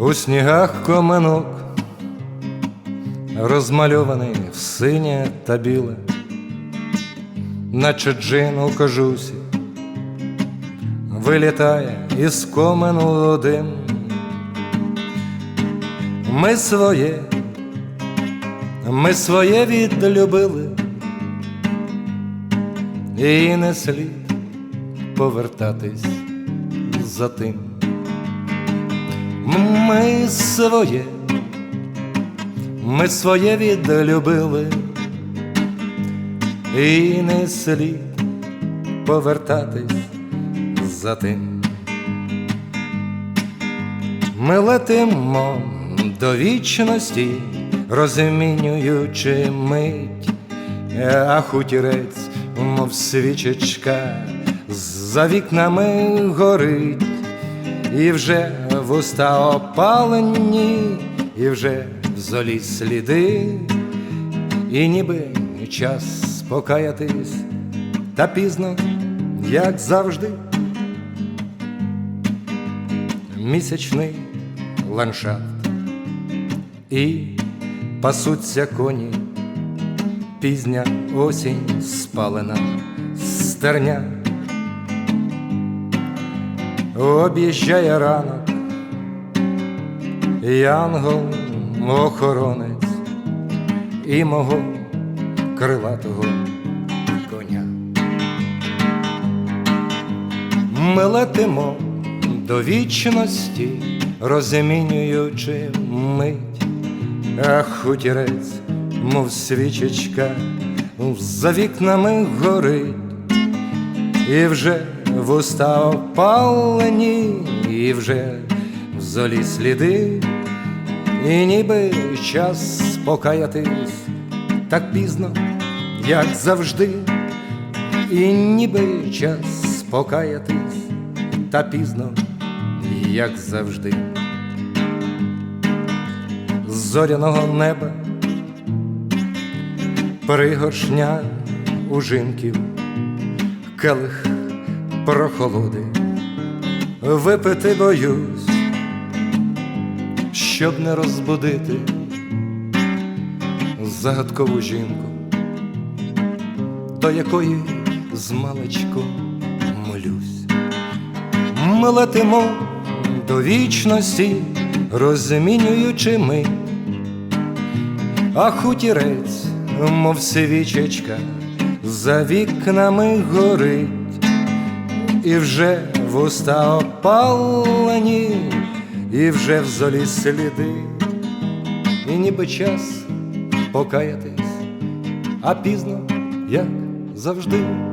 У снігах коменок, розмальований в синє та біле, наче джин у кожусі, вилітає із комену один. Ми своє, ми своє відлюбили, і не слід повертатись за тим. Ми своє, ми своє відлюбили, і не слід повертатись за тим. Ми летимо до вічності, розмінюючи мить, а хутірець, мов свічечка, за вікнами горить, і вже вуста опалені, і вже в золі сліди, і ніби час покаятись, та пізно, як завжди. Місячний ландшафт. І пасуться коні, пізня осінь спалена стерня, об'їжджає ранок, янгол охоронець і мого крилатого коня. Ми летимо до вічності, розмінюючи мить, а хутірець, мов свічечка, за вікнами горить, і вже вуста опалені, і вже золі сліди, і ніби час покаятись так пізно, як завжди, і ніби час покаятись та пізно, як завжди. З зоряного неба пригоршня ужинків, келих прохолоди, випити боюсь, щоб не розбудити загадкову жінку, до якої змалечку молюсь. Ми летимо до вічності, розмінюючи ми, а хутірець, мов свічечка, за вікнами горить, і вже вуста опалені, і вже в золі сліди, і ніби час покаятись, а пізно, як завжди.